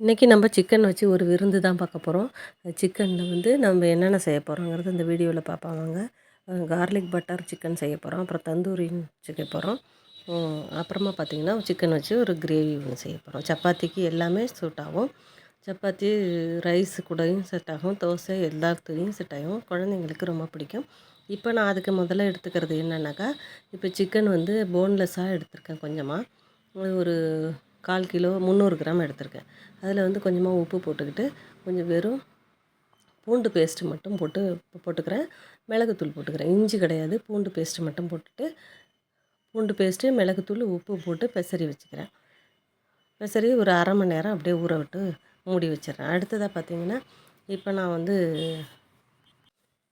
இன்றைக்கி நம்ம சிக்கன் வச்சு ஒரு விருந்து தான் பார்க்க போகிறோம் சிக்கனில் வந்து நம்ம என்னென்ன செய்ய போகிறோங்கிறது இந்த வீடியோவில் பார்ப்பாங்க கார்லிக் பட்டர் சிக்கன் செய்ய போகிறோம் அப்புறம் தந்தூரி செய்ய போகிறோம் அப்புறமா பார்த்திங்கன்னா சிக்கன் வச்சு ஒரு கிரேவி ஒன்று செய்ய போகிறோம் சப்பாத்திக்கு எல்லாமே சூட் ஆகும். சப்பாத்தி ரைஸ் கூடயும் செட் ஆகும். தோசை எல்லாத்துலேயும் செட் ஆகும். குழந்தைங்களுக்கு ரொம்ப பிடிக்கும். இப்போ நான் அதுக்கு முதல்ல எடுத்துக்கிறது என்னென்னாக்கா இப்போ சிக்கன் வந்து போன்லெஸ்ஸாக எடுத்திருக்கேன் கொஞ்சமாக ஒரு கால் கிலோ முந்நூறு கிராம் எடுத்திருக்கேன். அதில் வந்து கொஞ்சமாக உப்பு போட்டுக்கிட்டு கொஞ்சம் வெறும் பூண்டு பேஸ்ட்டு மட்டும் போட்டு போட்டுக்கிறேன். மிளகுத்தூள் போட்டுக்கிறேன். இஞ்சி கிடையாது பூண்டு பேஸ்ட்டு மட்டும் போட்டுட்டு பூண்டு பேஸ்ட்டு மிளகுத்தூள் உப்பு போட்டு பெசரி வச்சுக்கிறேன். பெசரி ஒரு அரை மணி நேரம் அப்படியே ஊற விட்டு மூடி வச்சிடுறேன். அடுத்ததாக பார்த்திங்கன்னா இப்போ நான் வந்து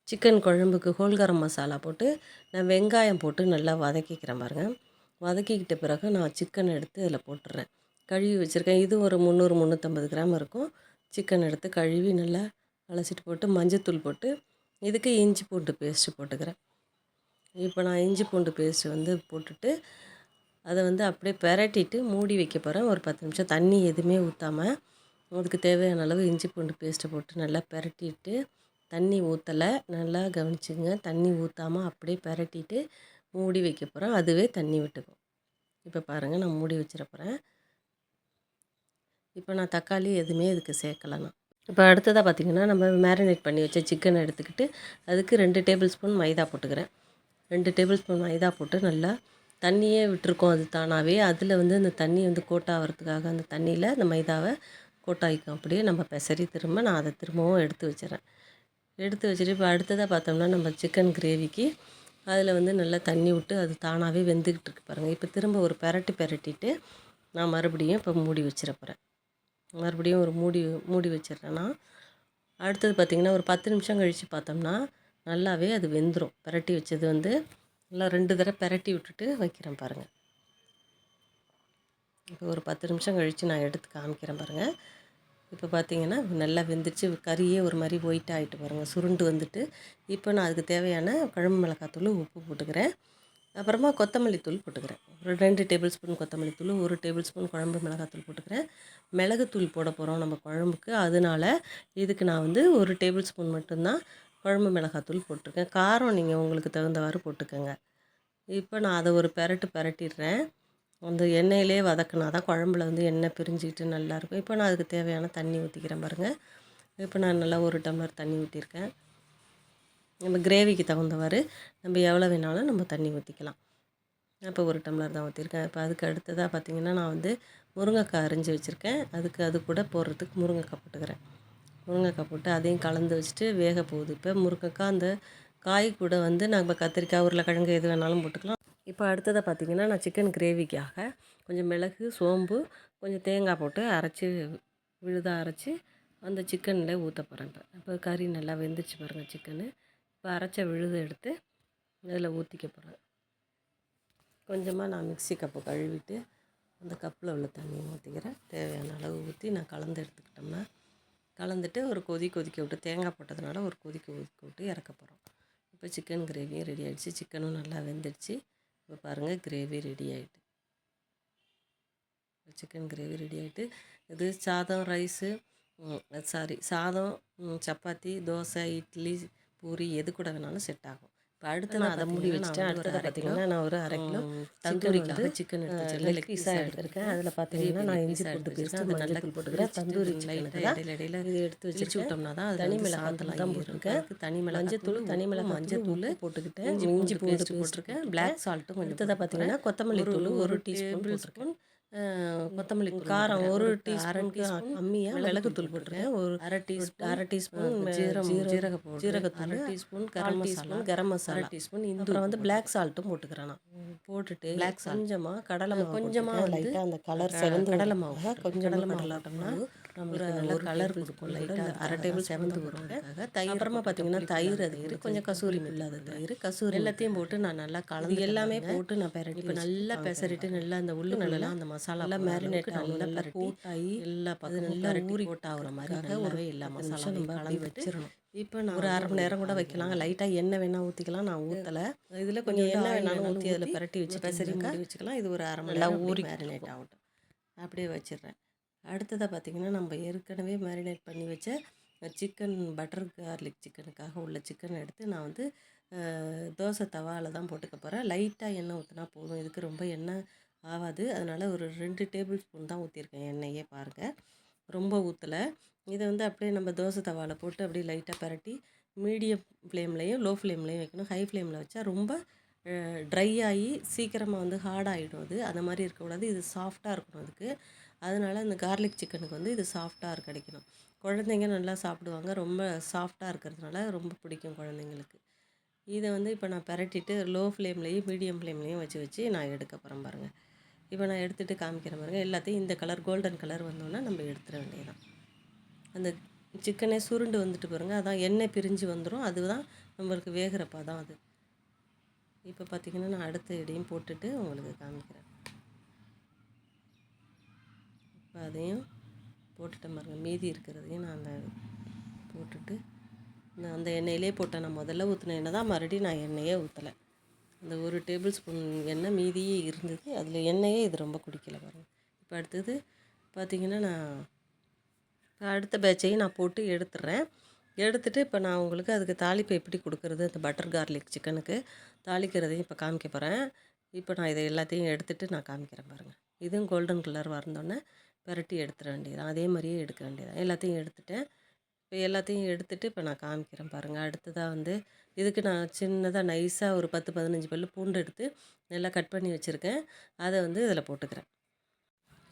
சிக்கன் குழம்புக்கு ஹோல்கரம் மசாலா போட்டு நான் வெங்காயம் போட்டு நல்லா வதக்கிக்கிறேன் பாருங்கள் வதக்கிக்கிட்ட பிறகு நான் சிக்கன் எடுத்து அதில் போட்டுடுறேன் கழுவி வச்சுருக்கேன். இது ஒரு முந்நூறு முந்நூற்றம்பது கிராம் இருக்கும். சிக்கன் எடுத்து கழுவி நல்லா அலசிட்டு போட்டு மஞ்சத்தூள் போட்டு இதுக்கு இஞ்சி பூண்டு பேஸ்ட்டு போட்டுக்கிறேன். இப்போ நான் இஞ்சி பூண்டு பேஸ்ட்டு வந்து போட்டுட்டு அதை வந்து அப்படியே பெரட்டிட்டு மூடி வைக்க போகிறேன் ஒரு பத்து நிமிஷம் தண்ணி எதுவுமே ஊற்றாமல் அதுக்கு தேவையான அளவு இஞ்சி பூண்டு பேஸ்ட்டை போட்டு நல்லா பெரட்டிட்டு தண்ணி ஊற்றலை நல்லா கவனிச்சுங்க. தண்ணி ஊற்றாமல் அப்படியே பெரட்டிட்டு மூடி வைக்க போகிறேன் அதுவே தண்ணி விட்டுக்கும். இப்போ பாருங்கள் நான் மூடி வச்சிட போகிறேன் இப்போ நான் தக்காளி எதுவுமே இதுக்கு சேர்க்கலை இப்போ அடுத்ததாக பார்த்திங்கன்னா நம்ம மேரினேட் பண்ணி வச்ச சிக்கனை எடுத்துக்கிட்டு அதுக்கு ரெண்டு டேபிள் ஸ்பூன் மைதா போட்டுக்கிறேன். ரெண்டு டேபிள் ஸ்பூன் மைதா போட்டு நல்லா தண்ணியே விட்டுருக்கோம் அது தானாகவே அதில் வந்து அந்த தண்ணி வந்து கோட்டாகிறதுக்காக அந்த தண்ணியில் அந்த மைதாவை கோட்டாயிக்கும். அப்படியே நம்ம பெசரி திரும்ப நான் அதை திரும்பவும் எடுத்து வச்சிடறேன் எடுத்து வச்சுட்டு இப்போ அடுத்ததாக பார்த்தோம்னா நம்ம சிக்கன் கிரேவிக்கு அதில் வந்து நல்லா தண்ணி விட்டு அது தானாகவே வெந்துக்கிட்டு இருக்கு பாருங்கள் இப்போ திரும்ப ஒரு பெரட்டி பெரட்டிட்டு நான் மறுபடியும் இப்போ மூடி வச்சிட போகிறேன் மறுபடியும் ஒரு மூடி மூடி வச்சிடுறேன்னா அடுத்தது பார்த்திங்கன்னா ஒரு பத்து நிமிஷம் கழித்து பார்த்தோம்னா நல்லாவே அது வெந்துடும் பெரட்டி வச்சது வந்து நல்லா ரெண்டு தடவை பெரட்டி விட்டுட்டு வைக்கிறேன் பாருங்கள் இப்போ ஒரு பத்து நிமிஷம் கழித்து நான் எடுத்து காமிக்கிறேன் பாருங்கள் இப்போ பார்த்தீங்கன்னா நல்லா வெந்துருச்சு. கறியே ஒரு மாதிரி ஒயிட் ஆகிட்டு பாருங்கள் சுருண்டு வந்துட்டு. இப்போ நான் அதுக்கு தேவையான குழம்பு மிளகாத்தூள் உப்பு போட்டுக்கிறேன். அப்புறமா கொத்தமல்லி தூள் போட்டுக்கிறேன். ஒரு ரெண்டு டேபிள் ஸ்பூன் கொத்தமல்லி தூள் ஒரு டேபிள் ஸ்பூன் குழம்பு மிளகாத்தூள் போட்டுக்கிறேன். மிளகுத்தூள் போட போகிறோம் நம்ம குழம்புக்கு. அதனால் இதுக்கு நான் வந்து ஒரு டேபிள் ஸ்பூன் மட்டும்தான் குழம்பு மிளகாத்தூள் போட்டிருக்கேன். காரம் நீங்கள் உங்களுக்கு தகுந்தவாறு போட்டுக்கோங்க. இப்போ நான் அதை ஒரு பெரட்டு பெரட்டிடுறேன். அந்த எண்ணெயிலே வதக்கினா தான் குழம்புல வந்து எண்ணெய் பிரிஞ்சிக்கிட்டு நல்லாயிருக்கும். இப்போ நான் அதுக்கு தேவையான தண்ணி ஊற்றிக்கிறேன் பாருங்கள் இப்போ நான் நல்லா ஒரு டம்ளர் தண்ணி ஊற்றிருக்கேன் நம்ம கிரேவிக்கு தகுந்தவாறு நம்ம எவ்வளோ வேணாலும் நம்ம தண்ணி ஊற்றிக்கலாம் இப்போ ஒரு டம்ளர் தான் ஊற்றிருக்கேன் இப்போ அதுக்கு அடுத்ததாக பார்த்திங்கன்னா நான் வந்து முருங்கைக்காய் அரிஞ்சு வச்சுருக்கேன். அதுக்கு அது கூட போடுறதுக்கு முருங்கைக்காய் போட்டுக்கிறேன். முருங்கைக்காய் போட்டு அதையும் கலந்து வச்சுட்டு வேக போகுது. இப்போ முருங்கைக்காய் அந்த காய் கூட வந்து நம்ம கத்திரிக்காய் உருளைக்கிழங்கு எது வேணாலும் போட்டுக்கலாம். இப்போ அடுத்ததை பார்த்திங்கன்னா நான் சிக்கன் கிரேவிக்காக கொஞ்சம் மிளகு சோம்பு கொஞ்சம் தேங்காய் போட்டு அரைச்சி விழுதாக அரைச்சி அந்த சிக்கனில் ஊற்ற போகிறேன் இப்போ. இப்போ கறி நல்லா வெந்துச்சு பாருங்கள் சிக்கனு. இப்போ அரைச்ச விழுது எடுத்து அதில் ஊற்றிக்க போகிறேன் கொஞ்சமாக நான் மிக்சி கப்பை கழுவிட்டு அந்த கப்பில் உள்ள தண்ணியை ஊற்றிக்கிறேன் தேவையான அளவு ஊற்றி நான் கலந்து எடுத்துக்கிட்டோம்னா கலந்துட்டு ஒரு கொதி கொதிக்க விட்டு தேங்காய் போட்டதுனால ஒரு கொதிக்க கொதிக்க விட்டு இறக்க போகிறோம் இப்போ சிக்கன் கிரேவியும் ரெடி ஆகிடுச்சு சிக்கனும் நல்லா வெந்துடுச்சு. இப்போ பாருங்கள் கிரேவி ரெடி ஆகிட்டு சிக்கன் கிரேவி ரெடி ஆகிட்டு இது சாதம் ரைஸு சாரி சாதம் சப்பாத்தி தோசை இட்லி பூரி எது கூட வேணாலும் செட் ஆகும். இப்போ அடுத்து நான் அதை மூடி வச்சுட்டேன். அடுத்தது பார்த்தீங்கன்னா நான் ஒரு அரை கிலோ தந்தூரிக்காக சிக்கன் எடுத்து லெக் பீஸாக எடுத்திருக்கேன். அதில் பார்த்தீங்கன்னா நான் இஞ்சி போட்டு பேஸ்ட் அது நல்லா போட்டுக்கிறேன். தந்தூரி இடையில இடையில இது எடுத்து வச்சு விட்டோம்னா தான் அது தனி மிளகாய் தான் போட்டிருக்கேன். தனி மிளகாய் மஞ்சத்தூள் தனி மிளகாய் மஞ்சள் தூள் போட்டுக்கிட்டேன் இஞ்சி போட்டு போட்டிருக்கேன் பிளாக் சால்ட்டும் அடுத்ததாக பார்த்தீங்கன்னா கொத்தமல்லி தூள் ஒரு டீஸ்பூன் போட்டிருக்கேன். கொத்தமல்லி காரம் ஒரு டீஸ்பூனுக்கு கம்மியாக மிளகுத்தூள் போட்டிருக்கேன். ஒரு அரை டீ அரை டீஸ்பூன் ஜீரகம் ஜீரக ஜீரகத்தூள் அரை teaspoon garam teaspoon garam masala. Teaspoon இந்த வந்து பிளாக் சால்ட்டும் போட்டுக்கிறேன் நான். போட்டுட்டு பிளாக் கொஞ்சமாக கடலை கொஞ்சமாக அந்த கலர் கடலை மாவு கொஞ்சம் கடலை மாவு நம்மளுக்கு நல்ல கலர் கொடுக்கும் லைட்டாக அரை டேபிள் செவந்து வருவாங்க தயிர் அப்புறமா பார்த்தீங்கன்னா தயிர் அது கொஞ்சம் கசூரி இல்லாத தயிர் கசூரி எல்லாத்தையும் போட்டு நான் நல்லா கலந்து எல்லாமே போட்டு நான் பெரட்டி இப்போ நல்லா பெசரிட்டு நல்லா அந்த உள்ளு நல்லா அந்த மசாலா நல்லா மேரினேட் நல்லா போட்டாகி எல்லா பக்கம் நல்லா ஊறி போட்டு ஆகுற மாதிரி ஒரு எல்லா மசாலாவும் கலந்து வச்சிடணும். இப்போ நான் ஒரு அரை மணி நேரம் கூட வைக்கலாம். லைட்டாக எண்ணெய் வேணால் ஊற்றிக்கலாம் நான் ஊற்றலை இதில் கொஞ்சம் எண்ணெய் வேணாலும் ஊற்றி அதில் பரட்டி வச்சு பெசரி மூடி வச்சுக்கலாம். இது ஒரு அரை மணி நேரம் ஊறி மேரினேட் ஆகட்டும். அப்படியே வச்சிடுறேன். அடுத்ததாக பார்த்திங்கன்னா நம்ம ஏற்கனவே மேரினேட் பண்ணி வச்ச சிக்கன் பட்டர் கார்லிக் சிக்கனுக்காக உள்ள சிக்கன் எடுத்து நான் வந்து தோசை தவாவில் தான் போட்டுக்க போகிறேன் லைட்டாக எண்ணெய் ஊற்றினா போதும். இதுக்கு ரொம்ப எண்ணெய் ஆகாது அதனால் ஒரு ரெண்டு டேபிள் ஸ்பூன் தான் ஊற்றிருக்கேன் எண்ணெயே பாருங்கள் ரொம்ப ஊற்றலை இதை வந்து அப்படியே நம்ம தோசை தவாவில் போட்டு அப்படியே லைட்டாக பரட்டி மீடியம் ஃப்ளேம்லேயும் லோ ஃப்ளேம்லேயும் வைக்கணும். ஹை ஃப்ளேமில் வச்சா ரொம்ப ட்ரை ஆகி சீக்கிரமாக வந்து ஹார்ட் ஆகிடும் அது. அந்த மாதிரி இருக்கக்கூடாது. இது சாஃப்டாக இருக்கணும் அதுக்கு. அதனால் இந்த கார்லிக் சிக்கனுக்கு வந்து இது சாஃப்டாக கிடைக்கணும். குழந்தைங்க நல்லா சாப்பிடுவாங்க. ரொம்ப சாஃப்டாக இருக்கிறதுனால ரொம்ப பிடிக்கும் குழந்தைங்களுக்கு. இதை வந்து இப்போ நான் பரட்டிட்டு லோ ஃப்ளேம்லேயும் மீடியம் ஃப்ளேம்லேயும் வச்சு வச்சு நான் எடுக்க போகிறேன் பாருங்கள் இப்போ நான் எடுத்துகிட்டு காமிக்கிறேன் பாருங்கள் எல்லாத்தையும் இந்த கலர் கோல்டன் கலர் வந்தோன்னா நம்ம எடுத்துட வேண்டியதான் அந்த சிக்கனே சுருண்டு வந்துட்டு பாருங்கள் அதான் எண்ணெய் பிரிஞ்சு வந்துடும் அதுதான் நம்மளுக்கு வேகிறப்ப தான் அது. இப்போ பார்த்தீங்கன்னா நான் அடுத்த இடையும் போட்டுட்டு உங்களுக்கு காமிக்கிறேன் இப்போ அதையும் போட்டுட்டேன் பாருங்க. மீதி இருக்கிறதையும் நான் அந்த போட்டுட்டு நான் அந்த எண்ணெயிலே போட்டேன். நான் முதல்ல ஊற்றின எண்ணெய் தான் மறுபடியும் நான் எண்ணெயே ஊற்றலை அந்த ஒரு டேபிள் ஸ்பூன் எண்ணெய் மீதியே இருந்தது. அதில் எண்ணெயே இது ரொம்ப குடிக்கல பாருங்கள் இப்போ அடுத்தது பார்த்திங்கன்னா நான் இப்போ அடுத்த பேட்சையும் நான் போட்டு எடுத்துடுறேன் எடுத்துகிட்டு இப்போ நான் உங்களுக்கு அதுக்கு தாளிப்பு எப்படி கொடுக்குறது அந்த பட்டர் கார்லிக் சிக்கனுக்கு தாளிக்கிறதையும் இப்போ காமிக்க போகிறேன் இப்போ நான் இதை எல்லாத்தையும் எடுத்துகிட்டு நான் காமிக்கிறேன் பாருங்கள் இதுவும் கோல்டன் கலர் வந்தோடனே பெரட்டி எடுத்துட வேண்டியதான் அதே மாதிரியே எடுக்க வேண்டியதான் எல்லாத்தையும் எடுத்துட்டேன் இப்போ எல்லாத்தையும் எடுத்துட்டு இப்போ நான் காமிக்கிறேன் பாருங்கள் அடுத்ததாக வந்து இதுக்கு நான் சின்னதாக நைஸாக ஒரு பத்து பதினஞ்சு பல்லு பூண்டு எடுத்து நல்லா கட் பண்ணி வச்சுருக்கேன். அதை வந்து இதில் போட்டுக்கிறேன்.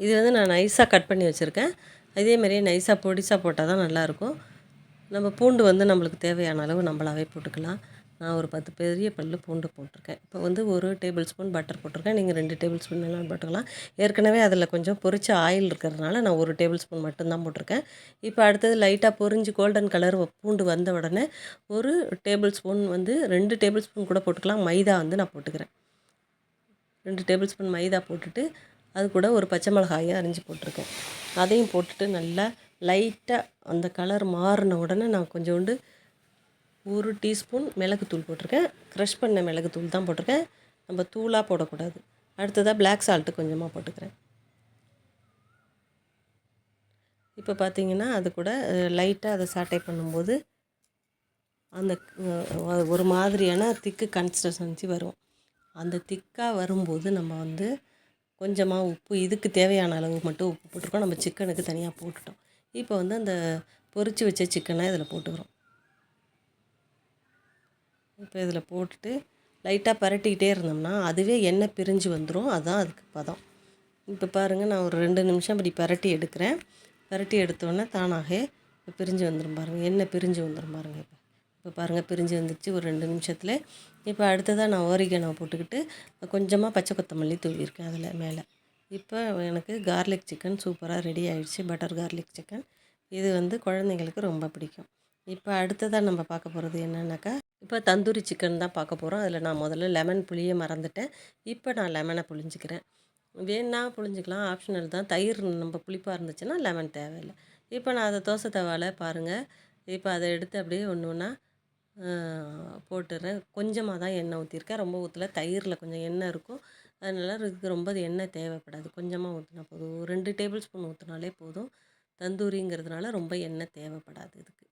இது வந்து நான் நைஸாக கட் பண்ணி வச்சுருக்கேன். அதே மாதிரியே நைஸாக பொடிசாக போட்டால் தான் நல்லாயிருக்கும் நம்ம பூண்டு வந்து நம்மளுக்கு தேவையான அளவு நம்மளாவே போட்டுக்கலாம். நான் ஒரு பத்து பெரிய பல்லு பூண்டு போட்டிருக்கேன். இப்போ வந்து ஒரு டேபிள் ஸ்பூன் பட்டர் போட்டிருக்கேன். நீங்கள் ரெண்டு டேபிள் ஸ்பூன் எல்லாம் போட்டுக்கலாம். ஏற்கனவே அதில் கொஞ்சம் பொரிச்ச ஆயில் இருக்கிறதுனால நான் ஒரு டேபிள் ஸ்பூன் மட்டும்தான் போட்டிருக்கேன். இப்போ அடுத்தது லைட்டாக பொரிஞ்சு கோல்டன் கலர் பூண்டு வந்த உடனே ஒரு டேபிள் ஸ்பூன் வந்து ரெண்டு டேபிள் ஸ்பூன் கூட போட்டுக்கலாம். மைதா வந்து நான் போட்டுக்கிறேன். ரெண்டு டேபிள் ஸ்பூன் மைதா போட்டுட்டு அது கூட ஒரு பச்சை மிளகாயை அரிஞ்சு போட்டிருக்கேன். அதையும் போட்டுட்டு நல்லா லைட்டாக அந்த கலர் மாறின உடனே நான் கொஞ்சோண்டு ஒரு டீஸ்பூன் மிளகுத்தூள் போட்டிருக்கேன். க்ரஷ் பண்ண மிளகுத்தூள் தான் போட்டிருக்கேன். நம்ம தூளாக போடக்கூடாது. அடுத்ததாக பிளாக் சால்ட்டு கொஞ்சமாக போட்டுக்கிறேன். இப்போ பார்த்தீங்கன்னா அது கூட லைட்டாக அதை சாட்டை பண்ணும்போது அந்த ஒரு மாதிரியான திக்கு கன்சிஸ்டன்சி வரும். அந்த திக்காக வரும்போது நம்ம வந்து கொஞ்சமாக உப்பு இதுக்கு தேவையான அளவு மட்டும் உப்பு போட்டிருக்கோம் நம்ம சிக்கனுக்கு தனியாக போட்டுட்டோம். இப்போ வந்து அந்த பொரித்து வச்ச சிக்கனை இதில் போட்டுக்கிறோம். இப்போ இதில் போட்டுட்டு லைட்டாக பரட்டிக்கிட்டே இருந்தோம்னா அதுவே எண்ணெய் பிரிஞ்சு வந்துடும் அதுதான் அதுக்கு பதம். இப்போ பாருங்கள் நான் ஒரு ரெண்டு நிமிஷம் இப்படி பரட்டி எடுக்கிறேன். பரட்டி எடுத்தோடனே தானாகவே இப்போ பிரிஞ்சு வந்துடும் பாருங்கள் எண்ணெய் பிரிஞ்சு வந்துடும் பாருங்கள் இப்போ இப்போ பாருங்கள் பிரிஞ்சு வந்துடுச்சு ஒரு ரெண்டு நிமிஷத்தில் இப்போ அடுத்ததாக நான் ஓரிகனோ போட்டுக்கிட்டு கொஞ்சமாக பச்சை கொத்தமல்லி தூவியிருக்கேன் அதில் மேலே. இப்போ எனக்கு கார்லிக் சிக்கன் சூப்பராக ரெடி ஆகிடுச்சு பட்டர் கார்லிக் சிக்கன் இது வந்து குழந்தைங்களுக்கு ரொம்ப பிடிக்கும். இப்போ அடுத்ததாக நம்ம பார்க்க போகிறது என்னென்னாக்கா இப்போ தந்தூரி சிக்கன் தான் பார்க்க போகிறோம் அதில் நான் முதல்ல லெமன் புளியை மறந்துட்டேன். இப்போ நான் லெமனை புளிஞ்சிக்கிறேன். வேணா புளிஞ்சிக்கலாம். ஆப்ஷனல் தான். தயிர் நம்ம புளிப்பாக இருந்துச்சுன்னா லெமன் தேவையில்லை. இப்போ நான் அதை தோசை தவால பாருங்கள் இப்போ அதை எடுத்து அப்படியே ஒன்று ஒன்றா போட்டுடுறேன் கொஞ்சமாக தான் எண்ணெய் ஊற்றிருக்கேன் ரொம்ப ஊற்றல தயிரில் கொஞ்சம் எண்ணெய் இருக்கும். அதனால இதுக்கு ரொம்ப எண்ணெய் தேவைப்படாது. கொஞ்சமாக ஊற்றினா போதும். ரெண்டு டேபிள் ஸ்பூன் ஊற்றினாலே போதும். தந்தூரிங்கிறதுனால ரொம்ப எண்ணெய் தேவைப்படாது இதுக்கு.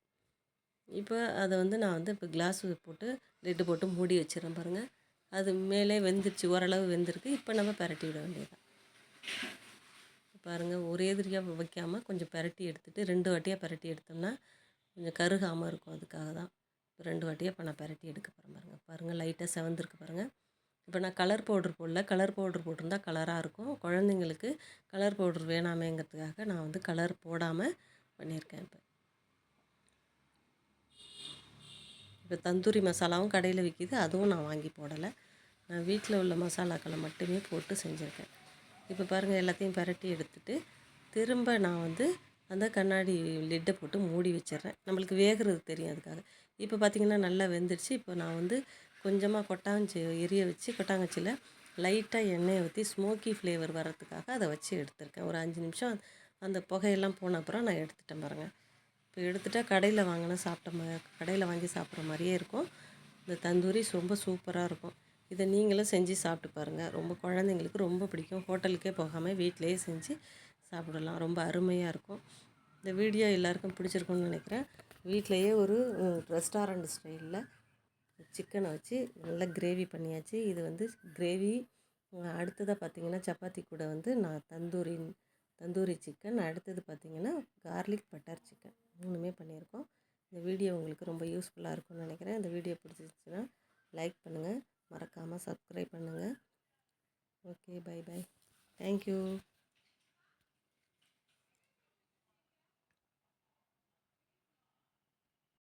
இப்போ அதை வந்து நான் வந்து இப்போ கிளாஸ் போட்டு லிட்டு போட்டு மூடி வச்சிடறேன் பாருங்கள் அது மேலே வெந்துருச்சு ஓரளவு வெந்திருக்கு. இப்போ நம்ம பரட்டி விட வேண்டியதுதான். பாருங்கள் ஒரே எதிரியாக வைக்காமல் கொஞ்சம் பிரட்டி எடுத்துட்டு ரெண்டு வாட்டியாக பிரட்டி எடுத்தோம்னா கொஞ்சம் கருகாமல் இருக்கும் அதுக்காக தான் இப்போ ரெண்டு வாட்டியாக இப்போ நான் பிரட்டி எடுக்க போகிறேன் பாருங்கள் பாருங்கள் லைட்டாக செவந்திருக்கு பாருங்கள் இப்போ நான் கலர் பவுடர் போடல. கலர் பவுடர் போட்டிருந்தா கலராக இருக்கும். குழந்தைங்களுக்கு கலர் பவுடர் வேணாமேங்கிறதுக்காக நான் வந்து கலர் போடாமல் பண்ணியிருக்கேன் இப்போ. இப்போ தந்தூரி மசாலாவும் கடையில் விற்கிது அதுவும் நான் வாங்கி போடலை. நான் வீட்டில் உள்ள மசாலாக்களை மட்டுமே போட்டு செஞ்சுருக்கேன். இப்போ பாருங்கள் எல்லாத்தையும் பிரட்டி எடுத்துட்டு திரும்ப நான் வந்து அந்த கண்ணாடி லிட்டை போட்டு மூடி வச்சிடுறேன். நம்மளுக்கு வேகிறது தெரியும் அதுக்காக. இப்போ பார்த்திங்கன்னா நல்லா வெந்துடுச்சு. இப்போ நான் வந்து கொஞ்சமாக கொட்டாங்கச்சி எரிய வச்சு கொட்டாங்கச்சியில் லைட்டாக எண்ணெயை ஊற்றி ஸ்மோக்கி ஃப்ளேவர் வர்றதுக்காக அதை வச்சு எடுத்திருக்கேன். ஒரு அஞ்சு நிமிஷம் அந்த புகையெல்லாம் போன அப்புறம் நான் எடுத்துட்டேன் பாருங்கள் இப்போ எடுத்துட்டால் கடையில் வாங்கினா சாப்பிட்ட மா கடையில் வாங்கி சாப்பிட்ற மாதிரியே இருக்கும். இந்த தந்தூரி ரொம்ப சூப்பராக இருக்கும். இதை நீங்களும் செஞ்சு சாப்பிட்டு பாருங்கள் ரொம்ப குழந்தைங்களுக்கு ரொம்ப பிடிக்கும். ஹோட்டலுக்கே போகாமல் வீட்டிலேயே செஞ்சு சாப்பிடலாம். ரொம்ப அருமையாக இருக்கும். இந்த வீடியோ எல்லாருக்கும் பிடிச்சிருக்கும்னு நினைக்கிறேன். வீட்டிலையே ஒரு ரெஸ்டாரண்ட் ஸ்டைலில் சிக்கனை வச்சு நல்லா கிரேவி பண்ணியாச்சு. இது வந்து கிரேவி அடுத்ததாக பார்த்தீங்கன்னா சப்பாத்தி கூட வந்து நான் தந்தூரின் தந்தூரி சிக்கன் அடுத்தது பார்த்திங்கன்னா கார்லிக் பட்டர் சிக்கன் மூணுமே பண்ணியிருக்கோம். இந்த வீடியோ உங்களுக்கு ரொம்ப யூஸ்ஃபுல்லாக இருக்கும்னு நினைக்கிறேன். இந்த வீடியோ பிடிச்சிருச்சுன்னா லைக் பண்ணுங்கள் மறக்காமல் சப்ஸ்கிரைப் பண்ணுங்கள் ஓகே பை பை தேங்க்யூ